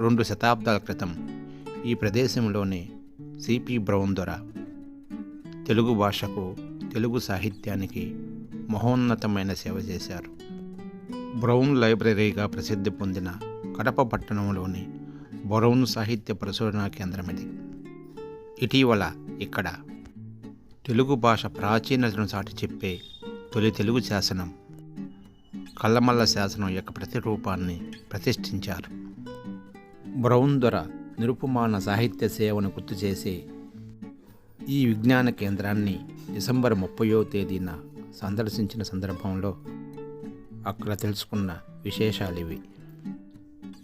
రెండు శతాబ్దాల క్రితం ఈ ప్రదేశంలోని సిపి బ్రౌన్ దొర తెలుగు భాషకు తెలుగు సాహిత్యానికి మహోన్నతమైన సేవ చేశారు. బ్రౌన్ లైబ్రరీగా ప్రసిద్ధి పొందిన కడప పట్టణంలోని బ్రౌన్ సాహిత్య పరిశోధనా కేంద్రం ఇది. ఇటీవల ఇక్కడ తెలుగు భాష ప్రాచీనతను చాటి చెప్పే తొలి తెలుగు శాసనం కల్లమల్ల శాసనం యొక్క ప్రతిరూపాన్ని ప్రతిష్ఠించారు. బ్రౌందొర నిరుపమాన సాహిత్య సేవను గుర్తు చేసే ఈ విజ్ఞాన కేంద్రాన్ని డిసెంబర్ ముప్పయో తేదీన సందర్శించిన సందర్భంలో అక్కడ తెలుసుకున్న విశేషాలు ఇవి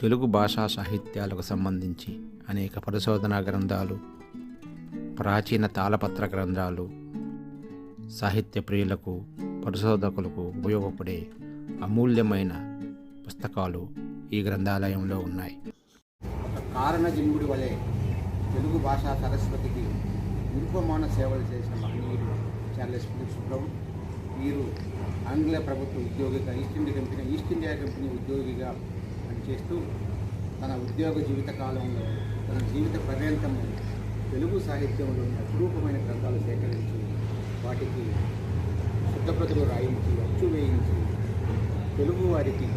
తెలుగు భాషా సాహిత్యాలకు సంబంధించి అనేక పరిశోధనా గ్రంథాలు ప్రాచీన తాళపత్ర గ్రంథాలు సాహిత్య ప్రియులకు పరిశోధకులకు ఉపయోగపడే అమూల్యమైన పుస్తకాలు ఈ గ్రంథాలయంలో ఉన్నాయి. ఒక కారణ వలె తెలుగు భాషా సరస్వతికి నిరుపమాన సేవలు చేసిన మహనీయుడు చార్లెస్ ఫిలిప్స్ వీరు ఆంగ్ల ప్రభుత్వ ఉద్యోగిగా East India Company East India Company ఉద్యోగిగా పనిచేస్తూ తన ఉద్యోగ జీవిత కాలంలో తన జీవిత పర్యంతము తెలుగు సాహిత్యంలోని అపురూపమైన గ్రంథాలు సేకరించి వాటికి శుద్ధప్రతులు రాయించి అచ్చు వేయించి తెలుగు వారికి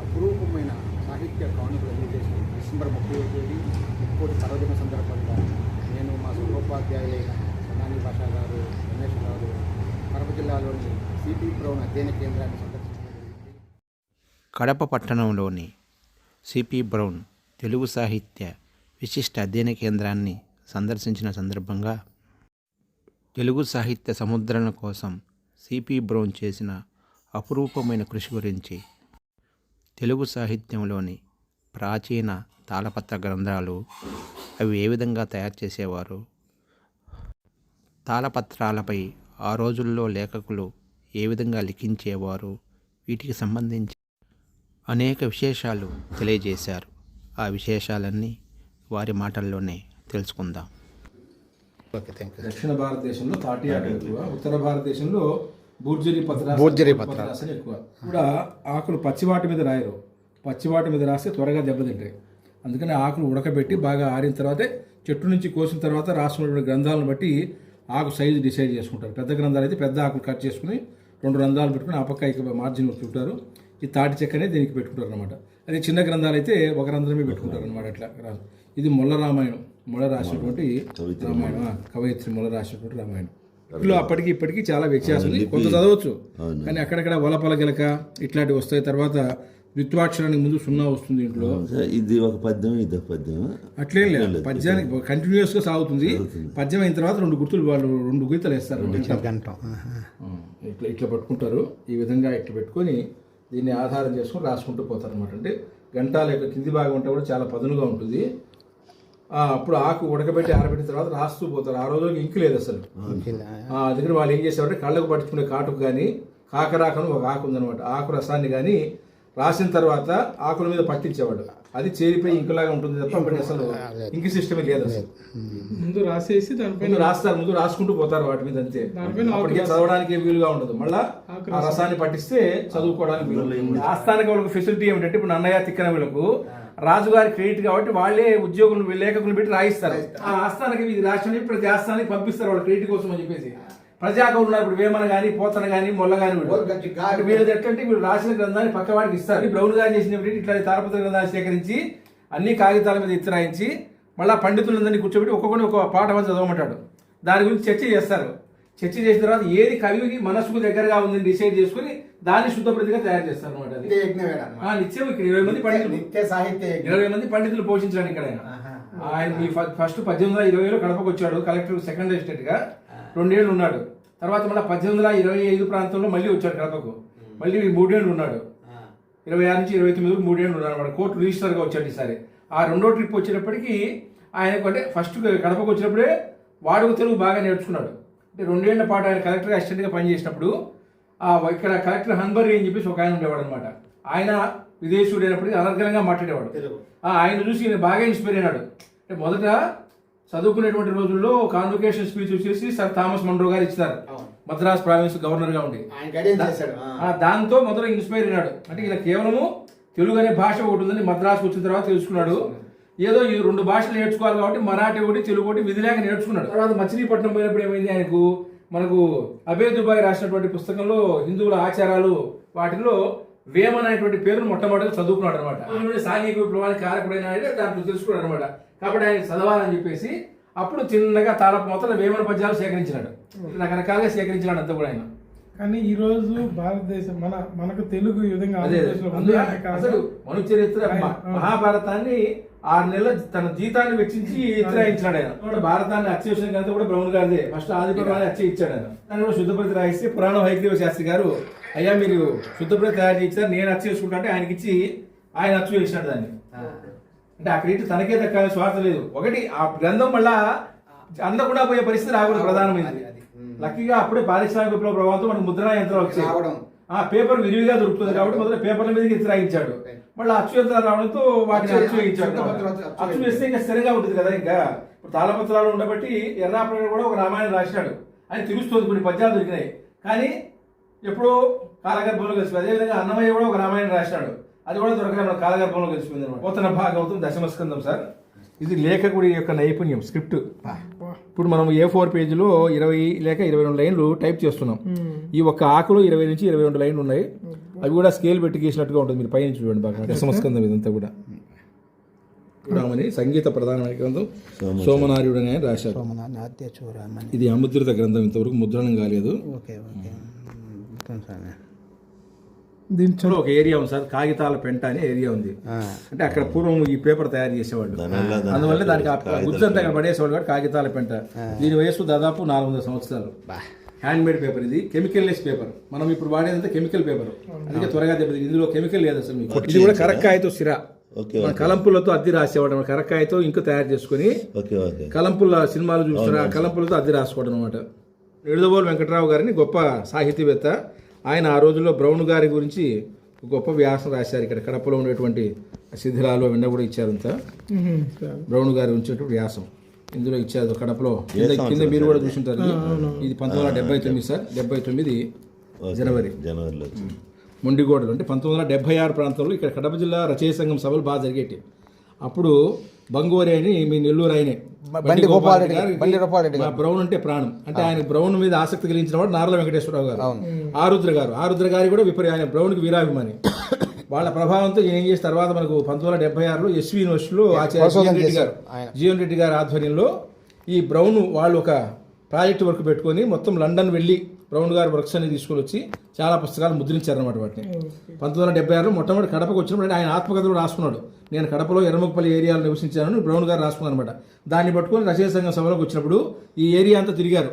అపురూపమైన సాహిత్య కానుకలు అందజేసిన డిసెంబర్ ముప్పై తేదీ ముక్కోటి పర్వదిన సందర్భంగా నేను మా సహోపాధ్యాయులైన సనాని భాషా గారు రమేష్ గారు కడప జిల్లాలోని సిపి బ్రౌన్ అధ్యయన కేంద్రాన్ని సందర్శించడం కడప పట్టణంలోని సిపి బ్రౌన్ తెలుగు సాహిత్య విశిష్ట అధ్యయన కేంద్రాన్ని సందర్శించిన సందర్భంగా తెలుగు సాహిత్య సముద్రణ కోసం సిపి బ్రౌన్ చేసిన అపురూపమైన కృషి గురించి తెలుగు సాహిత్యంలోని ప్రాచీన తాళపత్ర గ్రంథాలు అవి ఏ విధంగా తయారు చేసేవారు? తాళపత్రాలపై ఆ రోజుల్లో లేఖకులు ఏ విధంగా లిఖించేవారు? వీటికి సంబంధించి అనేక విశేషాలు తెలియజేశారు. ఆ విశేషాలన్నీ వారి మాటల్లోనే తెలుసుకుందాం. దక్షిణ భారతదేశంలో తాటి ఆట ఎక్కువ ఉత్తర భారతదేశంలో బూర్జరీ పత్రాస్ బూర్జరీ ఎక్కువ. కూడా ఆకులు పచ్చివాటి మీద రాయరు. పచ్చివాటి మీద రాస్తే త్వరగా దెబ్బతింటాయి అందుకని ఆకులు ఉడకబెట్టి బాగా ఆరిన తర్వాతే చెట్టు నుంచి కోసిన తర్వాత రాసుకున్నటువంటి గ్రంథాలను బట్టి ఆకు సైజు డిసైడ్ చేసుకుంటారు. పెద్ద గ్రంథాలు అయితే పెద్ద ఆకులు కట్ చేసుకుని రెండు రంధ్రాలు పెట్టుకుని ఆ పక్క ఇక మార్జిన్ చుట్టారు ఈ తాటి చెక్కనే దీనికి పెట్టుకుంటారు అనమాట అదే చిన్న గ్రంథాలు అయితే ఒక రంధ్రమే పెట్టుకుంటారు అనమాట అట్లా ఇది మొల్ల రామాయణం. మొల్ల రాసినటువంటి రామాయణం. కవయిత్రి మొల్ల రాసినటువంటి రామాయణం. ఇందులో అప్పటికి ఇప్పటికి చాలా వ్యత్యాసం ఉంది. కొంత చదవచ్చు. కానీ అక్కడక్కడ వలపల గిలక ఇట్లాంటివి వస్తాయి తర్వాత ద్విత్వాక్షరానికి ముందు సున్నా వస్తుంది ఇంట్లో. ఇది ఒక పద్యం ఇది ఒక పద్యం. అట్లేం లేదు. పద్యానికి కంటిన్యూస్గా సాగుతుంది. పద్యం అయిన తర్వాత రెండు గుర్తులు వాళ్ళు రెండు గీతలు వేస్తారు. గంట. ఇట్లా ఇట్లా పట్టుకుంటారు. ఈ విధంగా ఇట్లా పెట్టుకొని దీన్ని ఆధారం చేసుకొని రాసుకుంటూ పోతారు అనమాట అంటే గంటాల యొక్క కింది భాగం ఉంటే కూడా చాలా పదునుగా ఉంటుంది. అప్పుడు ఆకు ఉడకబెట్టి ఆరబెట్టిన తర్వాత రాస్తూ పోతారు. ఆ రోజుకి ఇంకు లేదు అసలు. ఆ, అందుకని వాళ్ళు ఏం చేసేవారంటే కళ్ళకు పట్టుకునే కాటుకు కానీ కాకరాకను ఒక ఆకు ఉందన్నమాట. ఆకు రసాన్ని కానీ రాసిన తర్వాత ఆకుల మీద పట్టించేవాడు. అది చేరిపోయి ఇంకులాగా ఉంటుంది తప్ప అప్పటికి అసలు ఇంకి సిస్టమే లేదు అసలు. ముందు రాసేసి దానిపైన ముందు రాస్తారు. ముందు రాసుకుంటూ పోతారు వాటి మీద అంతే. అప్పటికే చదవడానికి వీలుగా ఉండదు. మళ్ళా ఆ రసాన్ని పట్టిస్తే చదువుకోవడానికి వీలు ఆస్థానిక వాళ్ళకి ఫెసిలిటీ ఏమిటంటే ఇప్పుడు నన్నయ్య తిక్కన వీళ్ళకు రాజుగారి క్రెడిట్ కాబట్టి వాళ్ళే ఉద్యోగులు లేఖకులు పెట్టి రాయిస్తారు. ఆ ఆస్థానికి ఇది రాష్ట్రం ఇప్పుడు ఆస్థానానికి పంపిస్తారు వాళ్ళ క్రెడిట్ కోసం అని చెప్పేసి. ప్రజాకౌలు ఉన్నారు ఇప్పుడు వేమన కానీ పోతన కానీ మొల్ల కానీ గట్టి గా- వీళ్ళు ఎట్లంటే వీళ్ళు రాసిన గ్రంథాన్ని పక్క వాడికి ఇస్తారు. బ్రౌన్ గారు చేసినప్పుడు ఇట్లా తారపత్ర గ్రంథాన్ని సేకరించి అన్ని కాగితాల మీద ఎత్తిరాయించి మళ్ళీ పండితులందరినీ కూర్చోబెట్టి ఒక్కొక్కరిని ఒక పాట మంది చదవమంటాడు. దాని గురించి చర్చ చేస్తారు. చర్చ చేసిన తర్వాత ఏది కవికి మనసుకు దగ్గరగా ఉందని డిసైడ్ చేసుకుని దాన్ని శుద్ధప్రతిగా తయారు చేస్తారు అనమాట నిత్య ఇక్కడ ఇరవై మంది పండితులు. నిత్య సాహిత్య ఇరవై మంది పండితులు పోషించడానికి ఇక్కడ ఆయన. ఫస్ట్ పద్దెనిమిది వందల ఇరవైలో కడపకు వచ్చాడు కలెక్టర్ సెకండ్ ఎస్టేట్గా. రెండేళ్ళు ఉన్నాడు. తర్వాత మళ్ళీ పద్దెనిమిది వందల ఇరవై ఐదు ప్రాంతంలో మళ్ళీ వచ్చాడు కడపకు. మళ్ళీ మూడేళ్ళు ఉన్నాడు. ఇరవై ఆరు నుంచి ఇరవై తొమ్మిది వరకు మూడేళ్ళు ఉన్నాడు అనమాట కోర్టు రిజిస్టర్గా వచ్చాడు ఈసారి. ఆ రెండో ట్రిప్ వచ్చేటప్పటికి ఆయనకు అంటే ఫస్ట్ కడపకు వచ్చినప్పుడే వాడుక తెలుగు బాగా నేర్చుకున్నాడు. అంటే రెండేళ్ళ పాటు ఆయన కలెక్టర్గా అసిస్టెంట్గా పనిచేసినప్పుడు ఆ ఇక్కడ కలెక్టర్ హన్బర్రీ అని చెప్పేసి ఒక ఆయన ఉండేవాడు అనమాట ఆయన విదేశీయుడు అయినప్పటికీ అనర్గళంగా మాట్లాడేవాడు. ఆయన చూసి ఈయన బాగా ఇన్స్పైర్ అయినాడు. అంటే మొదట చదువుకునేటువంటి రోజుల్లో కాన్వకేషన్ స్పీచ్ వచ్చేసి సర్ థామస్ మండ్రో గారు ఇచ్చారు. మద్రాస్ ప్రావిన్స్ గవర్నర్గా ఉండి. దాంతో మొదట ఇన్స్పైర్ అయినాడు. అంటే ఇలా కేవలము తెలుగు అనే భాష ఒకటి ఉందని మద్రాసు వచ్చిన తర్వాత తెలుసుకున్నాడు. ఏదో ఈ రెండు భాషలు నేర్చుకోవాలి కాబట్టి మరాఠీ ఒకటి తెలుగు ఒకటి విధిలేక నేర్చుకున్నాడు. తర్వాత మచిలీపట్నం పోయినప్పుడు ఏమైంది ఆయనకు? మనకు అబే దుబాయ్ రాసినటువంటి పుస్తకంలో హిందువుల ఆచారాలు వాటిలో వేమన అనేటువంటి పేరును మొట్టమొదటి చదువుకున్నాడు అనమాట సాంఘిక విప్లవానికి కారకుడైన దాంట్లో తెలుసుకున్నాడు అనమాట కాబట్టి ఆయన చదవాలని చెప్పేసి అప్పుడు చిన్నగా తాళపు మొత్తం వేమన పద్యాలు సేకరించినాడు. రకరకాలుగా సేకరించినాడు అంతా కూడా ఆయన. కానీ ఈ రోజు భారతదేశం మన మనకు తెలుగు ఈ విధంగా అసలు మను చరిత్ర. మహాభారతాన్ని ఆరు నెలల తన జీతాన్ని వెచ్చించి ఇచ్చిరాయించాడు ఆయన. భారతాన్ని అత్యవసరం కనుక కూడా బ్రహ్మణ్ గారిదే. ఫస్ట్ ఆది పర్వాన్ని అచ్చే ఇచ్చాడు ఆయన. దాన్ని కూడా శుద్ధప్రతి రాయిస్తే పురాణం హైగ్రీవ శాస్త్రి గారు అయ్యా మీరు శుద్ధప్రతి తయారు చేయించారు నేను అచ్చు చేసుకుంటా అంటే ఆయనకి ఇచ్చి ఆయన అచ్చు చేసినాడు దాన్ని. అంటే ఆ క్రెడిట్ తనకే దక్కాలని స్వార్థం లేదు. ఒకటి ఆ గ్రంథం మళ్ళా అందకుండా పోయే పరిస్థితి రాకూడదు ప్రధానమైనది. లక్కీగా అప్పుడే పారిశ్రామిక విప్లవ ప్రభావంతో మనకు ముద్రణ యంత్రాలు వచ్చాయి. రావడం. ఆ పేపర్ విరివిగా దొరుకుతుంది కాబట్టి మొదలు పేపర్ల మీదకి ఇచ్చిరాయించాడు మళ్ళీ అచ్చు యంత్రాలు రావడంతో వాటిని అచ్చు- వేయించాడు అచ్చు వేస్తే ఇంకా స్థిరంగా ఉంటుంది కదా ఇంకా. ఇప్పుడు తాళపత్రాలు ఉండబట్టి ఎర్రాపల్లి కూడా ఒక రామాయణం రాసినాడు. అని తెలుస్తుంది కొన్ని పద్యాలు దొరికినాయి. కానీ ఎప్పుడో కాలగర్భంలో కలిసిపోయింది. అదేవిధంగా అన్నమయ్య కూడా ఒక రామాయణం రాసినాడు. అది కూడా దొరకలేదు మన కాలగర్భంలో కలిసిపోయింది అనమాట పోతన భాగవతం దశమస్కందం సార్. ఇది లేఖకుడి యొక్క నైపుణ్యం స్క్రిప్ట్. ఇప్పుడు మనం ఏ ఫోర్ పేజీలో ఇరవై లేక ఇరవై రెండు లైన్లు టైప్ చేస్తున్నాం. ఈ ఒక్క ఆకులో ఇరవై నుంచి ఇరవై రెండు లైన్లు ఉన్నాయి. అవి కూడా స్కేల్ పెట్టి గీసినట్టుగా ఉంటుంది మీరు పైన చూడండి బాగా. దశమస్కందం ఇదంతా కూడా. రామని సంగీత ప్రధాన గ్రంథం సోమనార్యుడు అని రాశారు. ఇది అముద్రిత గ్రంథం ఇంతవరకు ముద్రణం కాలేదు. Okay okay. ఇందులో ఒక ఏరియా ఉంది సార్ కాగితాల పెంట అనే ఏరియా ఉంది. అంటే అక్కడ పూర్వం ఈ పేపర్ తయారు చేసేవాళ్ళు. అందువల్ల దానికి ఆ గుజ్జు అంతా ఇక్కడ పడేసేవాళ్ళు కాబట్టి కాగితాల పెంట. దీని వయస్సు దాదాపు నాలుగు వందల సంవత్సరాలు. హ్యాండ్ మేడ్ పేపర్ ఇది. కెమికల్ లెస్ పేపర్ మనం ఇప్పుడు వాడేదంతా కెమికల్ పేపర్ అందుకే త్వరగా దెబ్బతింది ఇందులో కెమికల్ లేదు అసలు మీకు. ఇది కూడా కరక్కాయతో సిరా. మన కలంపులతో అద్దె రాసేవాడు. కరక్కాయతో ఇంకు తయారు చేసుకుని ఓకే ఓకే. కలంపుల సినిమాలు చూస్తున్న కలంపులతో అద్దె రాసుకోవడం అనమాట నిడుదవోలు వెంకట్రావు గారిని గొప్ప సాహితీవేత్త. ఆయన ఆ రోజుల్లో బ్రౌన్ గారి గురించి ఒక గొప్ప వ్యాసం రాశారు. ఇక్కడ కడపలో ఉండేటువంటి శిథిలాలు అవన్నీ కూడా ఇచ్చారంతా బ్రౌన్ గారి ఉంచేటువంటి వ్యాసం. ఇందులో ఇచ్చారు కడపలో. కింద మీరు కూడా చూసింటారు. ఇది. పంతొమ్మిది వందల డెబ్బై తొమ్మిది సార్. డెబ్బై తొమ్మిది జనవరి. జనవరిలో మొండిగోడలు. అంటే పంతొమ్మిది వందల డెబ్బై ఆరు ప్రాంతంలో ఇక్కడ కడప జిల్లా రచయిత సంఘం సభలు బాగా జరిగేటి. అప్పుడు బంగోరి అని మీ నెల్లూరు ఆయనే బండి గోపాల్ రెడ్డి గారికి బండి గోపాల్ రెడ్డి మా బ్రౌన్ అంటే ప్రాణం. అంటే ఆయన బ్రౌన్ మీద ఆసక్తి కలిగించిన వాడు నార్ల వెంకటేశ్వరరావు గారు. ఆరుద్ర గారు. ఆరుద్ర గారి కూడా విపరీ ఆయన బ్రౌన్కి వీరాభిమాని. వాళ్ళ ప్రభావంతో ఏం చేసిన తర్వాత మనకు పంతొమ్మిది వందల డెబ్బై ఆరులో ఎస్వి యూనివర్సిటీలో ఆచార్య జీవన్ రెడ్డి గారు. జీవన్ రెడ్డి గారి ఆధ్వర్యంలో ఈ బ్రౌన్ వాళ్ళు ఒక ప్రాజెక్ట్ వర్క్ పెట్టుకొని మొత్తం లండన్ వెళ్ళి బ్రౌన్ గారి వర్క్స్ అన్ని తీసుకొని వచ్చి చాలా పుస్తకాలు ముద్రించారన్నమాట వాటిని. పంతొమ్మిది వందల డెబ్బై ఆరులో మొట్టమొదటి కడపకు వచ్చినప్పుడు ఆయన ఆత్మకథలు రాసుకున్నాడు. నేను కడపలో ఎర్రముకపల్లి ఏరియాలో నివసించానని బ్రౌన్ గారు రాసుకున్నాను అనమాట దాన్ని పట్టుకొని రచయిత సంఘం సభలోకి వచ్చినప్పుడు ఈ ఏరియా అంతా తిరిగారు.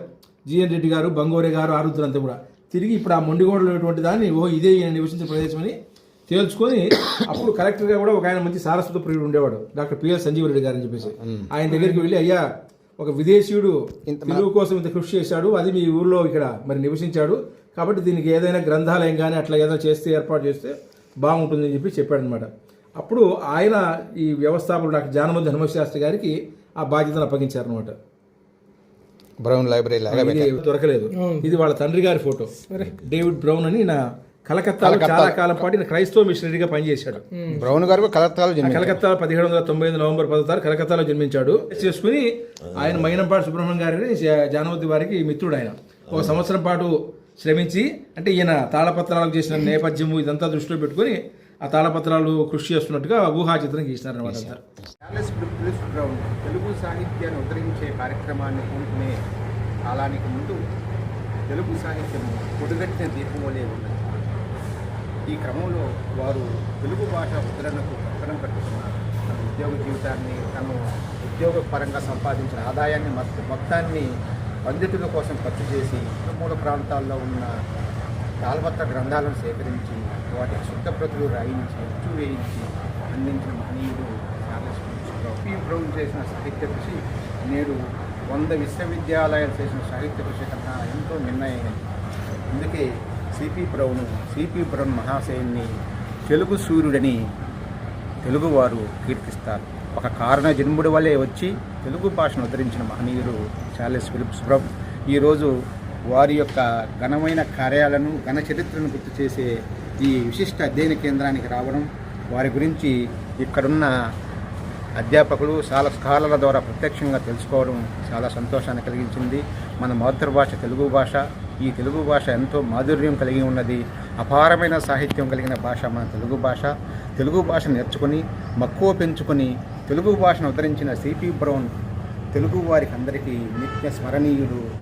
జిఎన్ రెడ్డి గారు బంగోరే గారు ఆరుద్ర అంతా కూడా. తిరిగి ఇప్పుడు ఆ మొండిగోడలో ఉన్నటువంటి దాన్ని ఓ ఇదే ఈయన నివసించే ప్రదేశం అని తేల్చుకొని అప్పుడు కలెక్టర్గా కూడా ఒక ఆయన మంచి సారస్వత ప్రియుడు ఉండేవాడు. డాక్టర్ పిఎల్ సంజీవ్ రెడ్డి గారు అని చెప్పేసి. ఆయన దగ్గరికి వెళ్ళి అయ్యా ఒక విదేశీయుడు తెలుగు కోసం ఇంత కృషి చేశాడు అది మీ ఊర్లో ఇక్కడ మరి నివసించాడు. కాబట్టి దీనికి ఏదైనా గ్రంథాలయం కానీ అట్లా ఏదైనా చేస్తే ఏర్పాటు చేస్తే బాగుంటుందని చెప్పి చెప్పాడనమాట అప్పుడు ఆయన ఈ వ్యవస్థాపకుడు డాక్టర్ జానమతి హనుమశాస్త్రి గారికి ఆ బాధ్యతను అప్పగించారనమాట బ్రౌన్ లైబ్రరీ దొరకలేదు. ఇది వాళ్ళ తండ్రి గారి ఫోటో. డేవిడ్ బ్రౌన్ అని నా కలకత్తాలో చాలా కాలం పాటు ఈయన క్రైస్తవ మిషనరీగా పనిచేశాడు. బ్రౌన్ గారు కలెక్టర్లు ఆ కలకత్తా పదిహేడు వందల తొంభై ఐదు నవంబర్ పదో తారీఖు కలకత్తాలో జన్మించాడు. చేసుకుని ఆయన మైనంపాటి సుబ్రహ్మణ్యం గారిని జానవతి వారికి మిత్రుడు ఆయన. ఒక సంవత్సరం పాటు శ్రమించి అంటే ఈయన తాళపత్రాలకు చేసిన నేపథ్యము ఇదంతా దృష్టిలో పెట్టుకొని ఆ తాళపత్రాలు కృషి చేస్తున్నట్టుగా ఊహా చిత్రం గీసినారు అనమాట అంతా. చార్లెస్ బ్రూక్లిస్ బ్రౌన్ తెలుగు సాహిత్యాన్ని ఉద్ధరించే కార్యక్రమాన్ని పూనుకునే కాలానికి ముందు తెలుగు సాహిత్యం పొడుగట్టిన దీపం వలె ఉన్నది. ఈ క్రమంలో వారు తెలుగు భాష ముద్రణకు పక్కన పెట్టుకున్నారు. తన ఉద్యోగ జీవితాన్ని తను ఉద్యోగ పరంగా సంపాదించిన ఆదాయాన్ని మొత్తాన్ని పండితుల కోసం ఖర్చు చేసి మూల ప్రాంతాల్లో ఉన్న తాళపత్ర గ్రంథాలను సేకరించి వాటికి శుద్ధ ప్రతులు రాయించి అచ్చు వేయించి అందించిన మహనీయుడు ఈ బ్రౌన్. చేసిన సాహిత్య కృషి నేడు వంద విశ్వవిద్యాలయాలు చేసిన సాహిత్య కృషి కన్నా ఎంతో నిర్ణయం. అందుకే సిపి ప్రభును సిపి బ్రౌన్ మహాశయుణ్ణి తెలుగు సూర్యుడని తెలుగువారు కీర్తిస్తారు. ఒక కారణ జన్ముడి వల్లే వచ్చి తెలుగు భాషను ఉద్ధరించిన మహనీయుడు చార్లెస్ ఫిలిప్స్ బ్రౌన్ ఈరోజు వారి యొక్క ఘనమైన కార్యాలను ఘన చరిత్రను గుర్తు చేసే ఈ విశిష్ట అధ్యయన కేంద్రానికి రావడం వారి గురించి ఇక్కడున్న అధ్యాపకులు చాలా స్కాలర్ల ద్వారా ప్రత్యక్షంగా తెలుసుకోవడం చాలా సంతోషాన్ని కలిగించింది. మన మాతృభాష తెలుగు భాష. ఈ తెలుగు భాష ఎంతో మాధుర్యం కలిగి ఉన్నది అపారమైన సాహిత్యం కలిగిన భాష మన తెలుగు భాష. తెలుగు భాష నేర్చుకొని మక్కువ పెంచుకొని తెలుగు భాషను ఉద్ధరించిన సిపి బ్రౌన్ తెలుగు వారికి అందరికీ నిత్య స్మరణీయుడు